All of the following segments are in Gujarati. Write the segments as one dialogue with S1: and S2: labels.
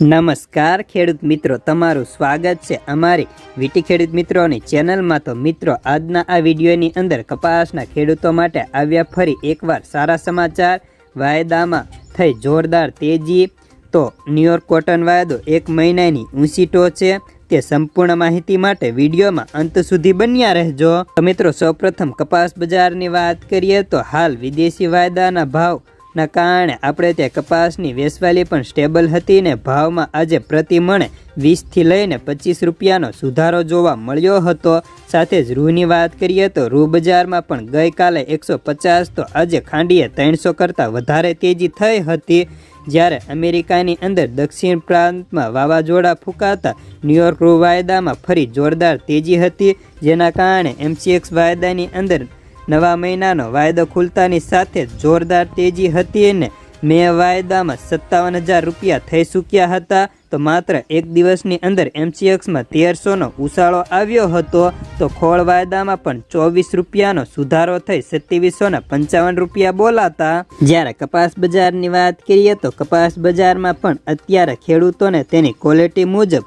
S1: નમસ્કાર ખેડૂત મિત્રો, તમારું સ્વાગત છે અમારી વીટી ખેડૂત મિત્રોની ચેનલમાં. તો મિત્રો, આજના આ વિડીયોની અંદર કપાસના ખેડૂતો માટે આવ્યા ફરી એકવાર સારા સમાચાર. વાયદામાં થઈ જોરદાર તેજી. તો ન્યુયોર્ક કોટન વાયદો એક મહિનાની ઊંચી ટોચે તે સંપૂર્ણ માહિતી માટે વિડીયોમાં અંત સુધી બન્યા રહેજો. તો મિત્રો, સૌપ્રથમ કપાસ બજારની વાત કરીએ તો હાલ વિદેશી વાયદાના ભાવ ના કારણે આપણે ત્યાં કપાસની વેસવાલી પણ સ્ટેબલ હતી ને ભાવમાં આજે પ્રતિ મણે વીસથી લઈને પચીસ રૂપિયાનો સુધારો જોવા મળ્યો હતો. સાથે જ રૂની વાત કરીએ તો રૂ બજારમાં પણ ગઈકાલે એકસો પચાસ તો આજે ખાંડીએ ત્રણસો કરતાં વધારે તેજી થઈ હતી. જ્યારે અમેરિકાની અંદર દક્ષિણ પ્રાંતમાં વાવાઝોડા ફૂંકાતા ન્યુયોર્ક રૂ વાયદામાં ફરી જોરદાર તેજી હતી, જેના કારણે એમસીએક્સ વાયદાની અંદર નવા મહિનાનો વાયદો ખુલતાની સાથે જોરદાર તેજી હતી અને મે વાયદામાં સત્તાવન હજાર રૂપિયા થઈ ચૂક્યા હતા. તો માત્ર એક દિવસની અંદર એમસીએક્સમાં તેરસોનો ઉછાળો આવ્યો હતો. તો ખોળ વાયદામાં પણ ચોવીસ રૂપિયાનો સુધારો થઈ સત્યાવીસો ને પંચાવન રૂપિયા બોલાતા. જ્યારે કપાસ બજારની વાત કરીએ તો કપાસ બજારમાં પણ અત્યારે ખેડૂતોને તેની ક્વોલિટી મુજબ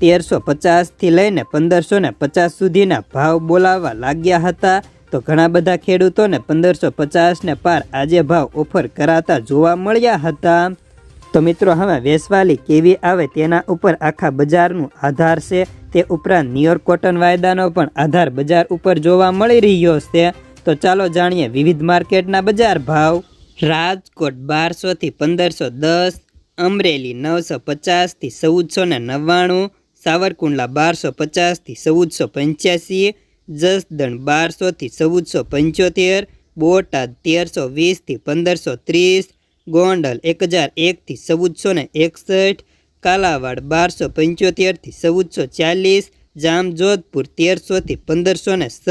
S1: તેરસો પચાસથી લઈને પંદરસો ને પચાસ સુધીના ભાવ બોલાવવા લાગ્યા હતા. તો ઘણા બધા ખેડૂતોને પંદરસો પચાસને પાર આજે ભાવ ઓફર કરાતા જોવા મળ્યા હતા. તો મિત્રો, હવે વેસવાલી કેવી આવે તેના ઉપર આખા બજારનું આધાર છે. તે ઉપરાંત ન્યુયોર્ક કોટન વાયદાનો પણ આધાર બજાર ઉપર જોવા મળી રહ્યો છે. તો ચાલો જાણીએ વિવિધ માર્કેટના બજાર ભાવ. રાજકોટ બારસોથી પંદરસો દસ, અમરેલી નવસો પચાસથી ચૌદસો ને નવ્વાણું, સાવરકુંડલા બારસો પચાસથી ચૌદસો પંચ્યાસી જસદણ બારસોથી ચૌદસો પંચોતેર, બોટાદ તેરસો વીસથી પંદરસો ત્રીસ, ગોંડલ એક હજાર એકથી ચૌદસો ને એકસઠ, કાલાવાડ બારસો પંચોતેરથી ચૌદસો ચાલીસ, જામજોધપુર તેરસોથી પંદરસો ને છ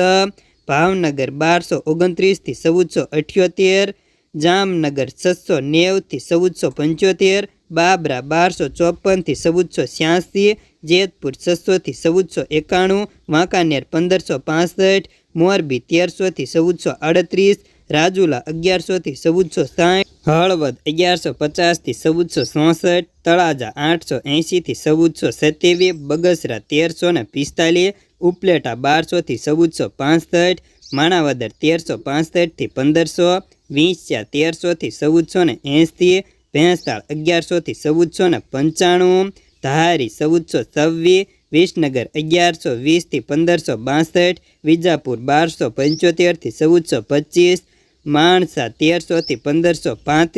S1: ભાવનગર બારસો ઓગણત્રીસથી ચૌદસો અઠ્યોતેર જામનગર છસો નેવથી ચૌદસો પંચોતેર, બાબરા બારસો ચોપનથી ચૌદસો છ્યાસી, જેતપુર છસોથી ચૌદસો એકાણું, વાંકાનેર પંદરસો પાસઠ, મોરબી તેરસોથી ચૌદસો આડત્રીસ, રાજુલા અગિયારસોથી ચૌદસો સાઠ, હળવદ અગિયારસો પચાસથી ચૌદસો ચોસઠ, તળાજા આઠસો એંશીથી ચૌદસો સત્યાવીસ, બગસરા તેરસો ને પિસ્તાલીસ, ઉપલેટા બારસોથી ચૌદસો પાસઠ, માણાવદર તેરસો પાસઠથી પંદરસો વીંછ્યા તેરસોથી ચૌદસો ને એંસી ભેંસાળ અગિયારસોથી ચૌદસો ને પંચાણું, ધારી ચૌદસો છવ્વીસ, વિસનગર અગિયારસો વીસથી પંદરસો બાસઠ, વિજાપુર બારસો પંચોતેરથી ચૌદસો પચીસ, માણસા તેરસોથી પંદરસો પાંત્રીસ